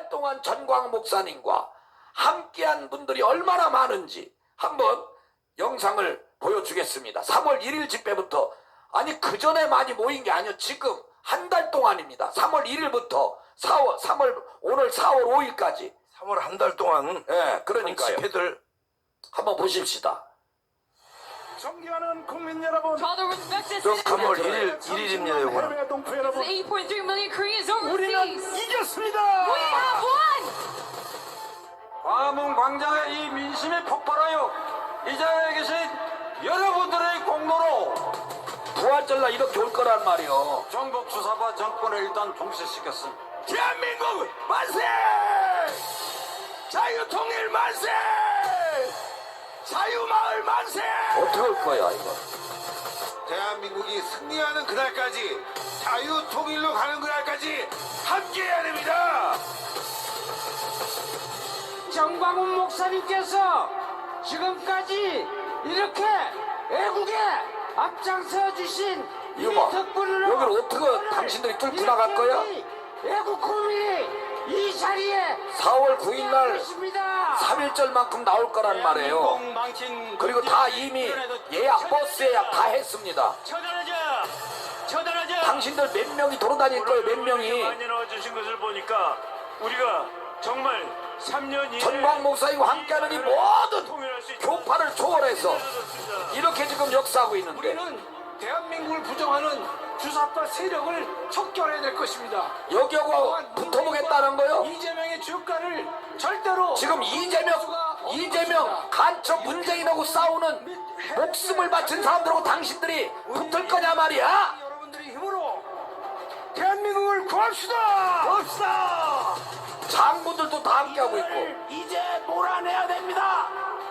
달 동안 전광 목사님과 함께한 분들이 얼마나 많은지 한번 영상을 보여주겠습니다. 3월 1일 집회부터 아니 그 전에 많이 모인 게 아니요 지금 한 달 동안입니다. 3월 1일부터 4월 3월 오늘 4월 5일까지 3월 한 달 동안 예 그러니까요. 집회들 한번 보십시다. 존경하는 국민 여러분, To all the respected 저 citizens, 3월 1일 1일입니다 요거는 해외 동포 여러분, 8.3 million Koreans 우리는 overseas. 이겼습니다. We have won! 광화문 광장의 이 민심이 폭발하여 이 자리에 계신 여러분들의 공로로 부활절날 이렇게 올 거란 말이요. 전국 주사파 정권을 일단 종식시켰습니다. 대한민국 만세! 자유통일 만세! 자유마을 만세! 어떻게 올 거야 이거? 대한민국이 승리하는 그날까지 자유 통일로 가는 그날까지 함께해야 됩니다. 정광훈 목사님께서 지금까지 이렇게 애국에 앞장서 주신 이 이거 봐. 덕분으로 여기를 어떻게 당신들이 뚫고 나갈 거야? 애국 국민이 이 자리에 4월 9일 날 있습니다. 3일절만큼 나올 거란 말이에요. 망친 그리고 다 이미 예약 버스 예약 다 했습니다. 당신들 몇 명이 돌아다닐 거예요 몇 명이 많이 넣어주신 것을 보니까 우리가 정말 3년 이내 전광 목사님과 함께하는 이 모든 통일할 수 있다. 교파를 초월해서 이렇게 지금 역사하고 있는데 우리는 대한민국을 부정하는 주사파 세력을 척결해야 될 것입니다. 여기하고 붙어보겠다는 거요? 이재명의 주가를 절대로 지금 이재명 이재명 간첩 문재인하고 싸우는 목숨을 바친 사람들하고 당신들이 붙을 거냐 말이야? 여러분들의 힘으로 대한민국을 구합시다. 봅시다. 장군들도 다 함께하고 있고 이제 몰아내야 됩니다.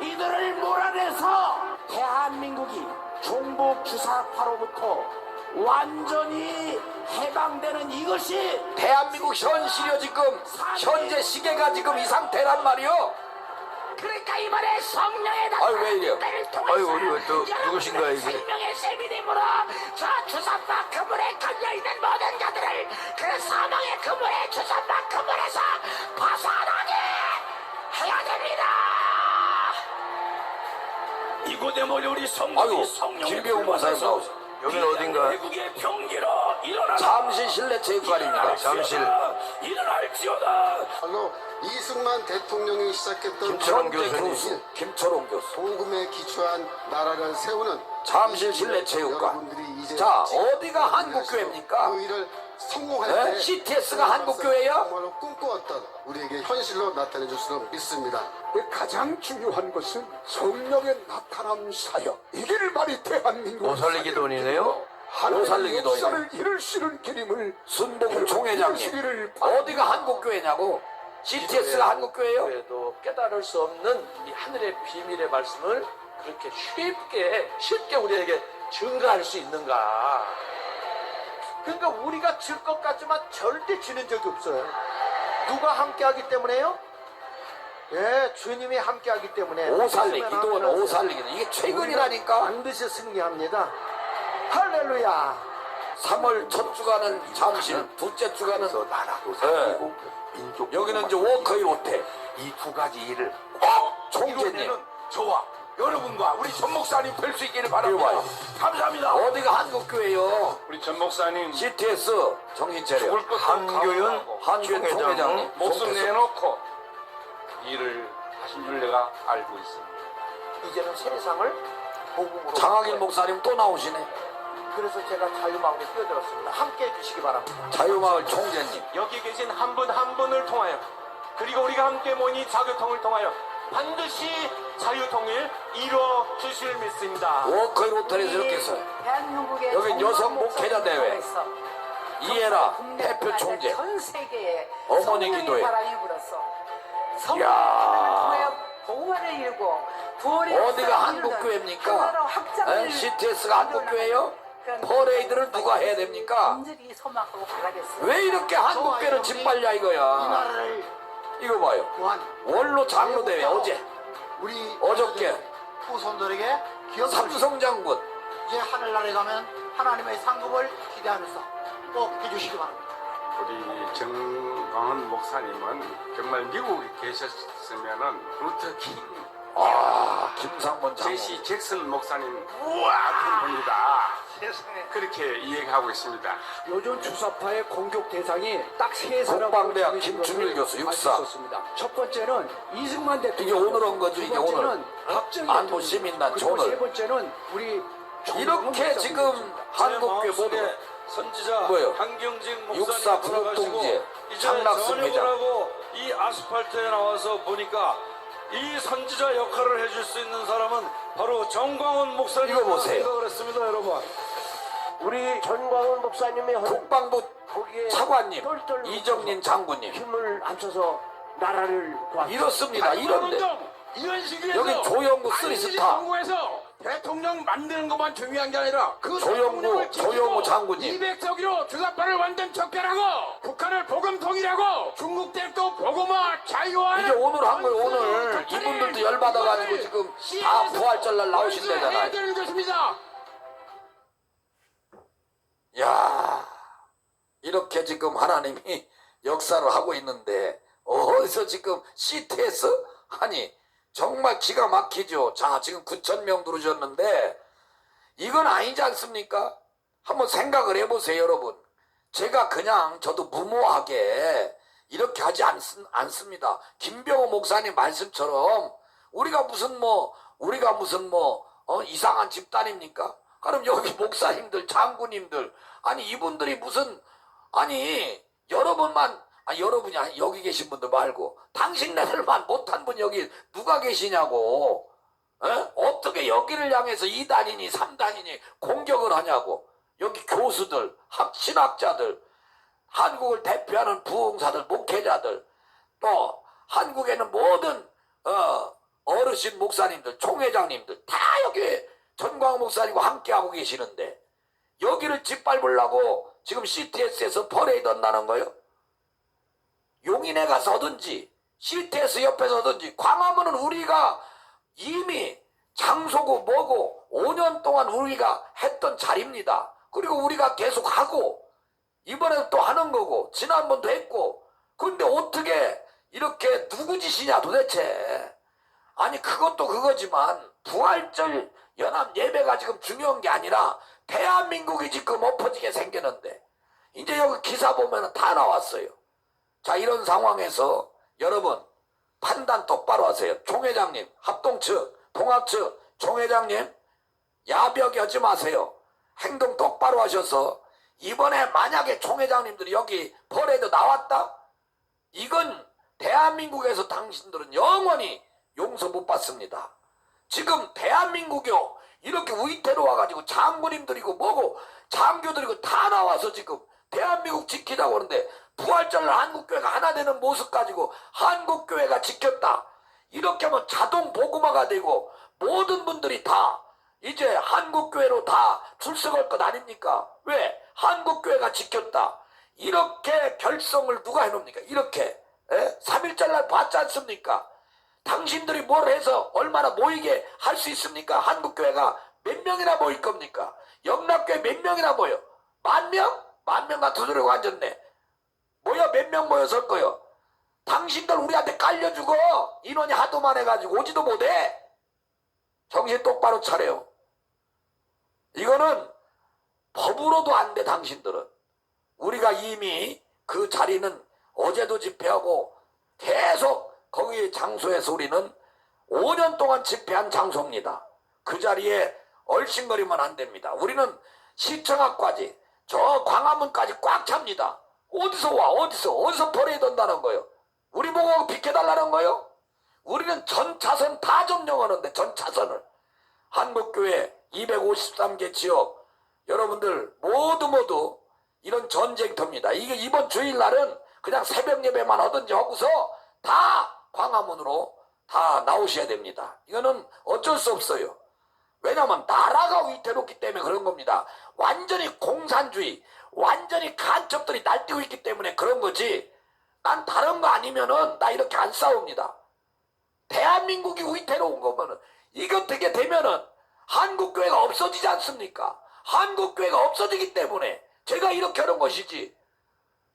이들을 몰아내서 대한민국이 종북 주사파로부터 완전히 해방되는 이것이 대한민국 현실이요 지금 현재 시계가 지금 이 상태란 말이요. 그러니까 이번에 성령의 아유, 왜 이래요? 아유, 우리 왜또 누구신가, 이게? 생명의 세미님으로 저 주사파 그물에 걸려있는 모든 자들을 그 사망의 그물에 주사파 그물에서 벗어나게 해야 됩니다 이곳에 모여 우리 성령이 아유 성령의 김병우 목사님 나오죠. 여기는 어딘가? 잠실 실내 체육관입니다. 잠실 일어날지어다 바로 이승만 대통령이 시작했던 김철원 교수님. 교수 김철원 교수. 복음에 기초한 나라를 세우는 잠실 실내 체육관. 여러분들이 이제 자 어디가 한국교회입니까? 그 일을 성공할 네? 때 CTS 가 한국교회예요? 정말로 꿈꿔왔던 우리에게 현실로 나타내 줄 수는 믿습니다. 가장 중요한 것은 성령의 나타남 사역 이길 말이 대한민국 오살리기 돈이네요. 돈이네. 역사를 이룰 수 있는 기림을 순봉 총회장님 어디가 한국교회냐고? CTS가 한국교회요? 그래도 깨달을 수 없는 이 하늘의 비밀의 말씀을 그렇게 쉽게 쉽게 우리에게 증가할 수 있는가? 그러니까 우리가 질 것 같지만 절대 지는 적이 없어요. 누가 함께하기 때문에요? 예, 주님이 함께하기 때문에 오살리 기도원 오살리기는 이게 최근이라니까. 반드시 승리합니다. 할렐루야. 3월 첫 주간은 잠실, 둘째 주간은 나라도 네. 살리고 민족 여기는 이제 워커힐 호텔. 이 두 가지 일을 꼭 총재님 이루어내는 저와 여러분과 우리 전 목사님 될수 있기를 바랍니다. 봐요. 감사합니다. 어디가 한국교회요? 우리 전 목사님 CTS 정신 차려. 죽을 것도 각오하고 한교연 총회장님 목숨. 내놓고 일을 하신 줄 내가 알고 있습니다. 이제는 세상을 복음으로 장학일 목사님 또 나오시네. 그래서 제가 자유마음에 뛰어들었습니다. 함께 해주시기 바랍니다. 자유마을 총재님. 여기 계신 한 분 한 분을 통하여 그리고 우리가 함께 모인 자교통을 통하여 반드시 자유통일 이루어 주실 믿습니다. 워커힐 호텔에서 이렇게 했어요. 대한민국의 여긴 여성 목회자 대회. 이해라 국내 대표 총재. 전 세계에 어머니 성령의 기도회. 바람이 불었어. 이야. 일고 어디가 역사를 한국교회입니까? 확장을 에? CTS가 한국교회요? 퍼레이드를 누가 해야 됩니까? 왜 이렇게 한국교회를 짓밟냐 이거야. 이거 봐요. 원로 장로 대회 어제 우리 어저께 후손들에게 삼성 장군 이제 하늘나라에 가면 하나님의 상급을 기대하면서 꼭 해주시기 바랍니다. 우리 정광훈 목사님은 정말 미국에 계셨으면은 루터 킹 아 김상문 장로 제시 잭슨 목사님 우와 같은 분이다 그렇게 이야기하고 있습니다. 요즘 주사파의 공격 대상이 딱 세 사람 국방대학 김준일 교수, 육사. 첫 번째는 이승만 대통령. 이게 오늘 온 거죠, 두 이게 오늘. 안보. 시민단 오늘. 세 번째는 우리 이렇게 지금 한국교 모두 선지자 뭐예요? 한경직 목사님 육사 이제 장락습니다. 이 아스팔트에 나와서 보니까 이 선지자 역할을 해줄 수 있는 사람은 바로 정광훈 목사님 이거 보세요. 생각을 했습니다 여러분 우리 전광훈 목사님의 헌- 국방부 차관님 이정민 장군님 힘을 합쳐서 나라를 구합니다. 이렇습니다 이런데 이현식에서 여기 조영구 쓰리스타 대통령 만드는 것만 중요한 게 아니라 그 조영구, 조영구 장군님. 200석으로 주사파를 완전 척결하고 북한을 복음 통일하고 중국 대도 복음화 자유화 이게 오늘 한 거예요 오늘 이분들도 열받아가지고 지금 다 부활절날 해야 나오신다잖아요 되는 것입니다. 야 이렇게 지금 하나님이 역사를 하고 있는데 어디서 지금 CTS 아니 정말 기가 막히죠. 자 지금 9천 명 들어오셨는데 이건 아니지 않습니까? 한번 생각을 해보세요 여러분. 제가 그냥 저도 무모하게 이렇게 하지 않, 않습니다. 김병호 목사님 말씀처럼 우리가 무슨 뭐 우리가 무슨 뭐 어, 이상한 집단입니까 그럼 여기 목사님들 장군님들 아니 이분들이 무슨 아니 여러분만 아 여러분이 아니 여기 계신 분들 말고 당신네들만 못한 분 여기 누가 계시냐고 에? 어떻게 여기를 향해서 2단이니 3단이니 공격을 하냐고 여기 교수들 학 신학자들 한국을 대표하는 부흥사들 목회자들 또 한국에는 모든 어, 어르신 목사님들 총회장님들 다 여기 전광 목사님과 함께하고 계시는데 여기를 짓밟으려고 지금 CTS에서 퍼레이드 한다는 거요? 용인에 가서 든지 CTS 옆에서 든지 광화문은 우리가 이미 장소고 뭐고 5년 동안 우리가 했던 자리입니다. 그리고 우리가 계속 하고 이번에 또 하는 거고 지난번도 했고 근데 어떻게 이렇게 누구 짓이냐 도대체 아니 그것도 그거지만 부활절 연합 예배가 지금 중요한 게 아니라 대한민국이 지금 엎어지게 생겼는데 이제 여기 기사 보면 다 나왔어요. 자 이런 상황에서 여러분 판단 똑바로 하세요. 총회장님, 합동측, 통합측, 총회장님 야벽이 하지 마세요. 행동 똑바로 하셔서 이번에 만약에 총회장님들이 여기 벌에도 나왔다? 이건 대한민국에서 당신들은 영원히 용서 못 받습니다. 지금 대한민국이요. 이렇게 위태로워가지고 장군님들이고 뭐고 장교들이고 다 나와서 지금 대한민국 지키자고 하는데 부활절날 한국교회가 하나 되는 모습 가지고 한국교회가 지켰다. 이렇게 하면 자동 보고마가 되고 모든 분들이 다 이제 한국교회로 다 출석할 것 아닙니까? 왜? 한국교회가 지켰다. 이렇게 결성을 누가 해놓습니까? 이렇게 에? 3일절날 봤지 않습니까 당신들이 뭘 해서 얼마나 모이게 할 수 있습니까? 한국교회가 몇 명이나 모일 겁니까? 영락교회 몇 명이나 모여? 만 명? 만명 같은 소리고 앉았네. 모여 몇 명 모여서 거요? 당신들 우리한테 깔려주고 인원이 하도 많아가지고 오지도 못해. 정신 똑바로 차려요. 이거는 법으로도 안 돼 당신들은. 우리가 이미 그 자리는 어제도 집회하고 계속 거기 장소에서 우리는 5년 동안 집회한 장소입니다. 그 자리에 얼씬거리면 안 됩니다. 우리는 시청학까지 저 광화문까지 꽉 찹니다. 어디서 와 어디서 어디서 버려야 된다는 거요. 우리 보고 비켜달라는 거요. 우리는 전 차선 다 점령하는데 전 차선을 한국교회 253개 지역 여러분들 모두 모두 이런 전쟁터입니다. 이게 이번 주일날은 그냥 새벽 예배만 하든지 하고서 다 광화문으로 다 나오셔야 됩니다. 이거는 어쩔 수 없어요. 왜냐하면 나라가 위태롭기 때문에 그런 겁니다. 완전히 공산주의, 완전히 간첩들이 날뛰고 있기 때문에 그런 거지. 난 다른 거 아니면은 나 이렇게 안 싸웁니다. 대한민국이 위태로운 거면은 이거 되게 되면은 한국 교회가 없어지지 않습니까? 한국 교회가 없어지기 때문에 제가 이렇게 하는 것이지.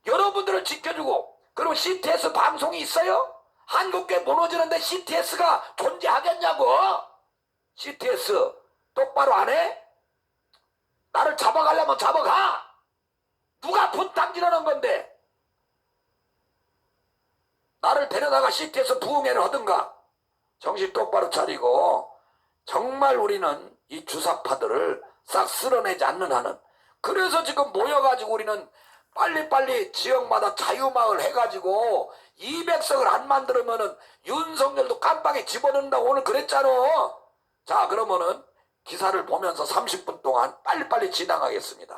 여러분들을 지켜주고 그리고 CTS 방송이 있어요? 한국계 무너지는데 CTS가 존재하겠냐고? CTS 똑바로 안 해? 나를 잡아가려면 잡아가! 누가 분탕질하는 건데? 나를 데려다가 CTS 부흥회를 하든가. 정신 똑바로 차리고 정말 우리는 이 주사파들을 싹 쓸어내지 않는 한은 그래서 지금 모여가지고 우리는 빨리빨리 지역마다 자유마을 해가지고 200석을 안 만들면은 윤석열도 깜빵에 집어넣는다고 오늘 그랬잖아. 자, 그러면은 기사를 보면서 30분 동안 빨리빨리 진행하겠습니다.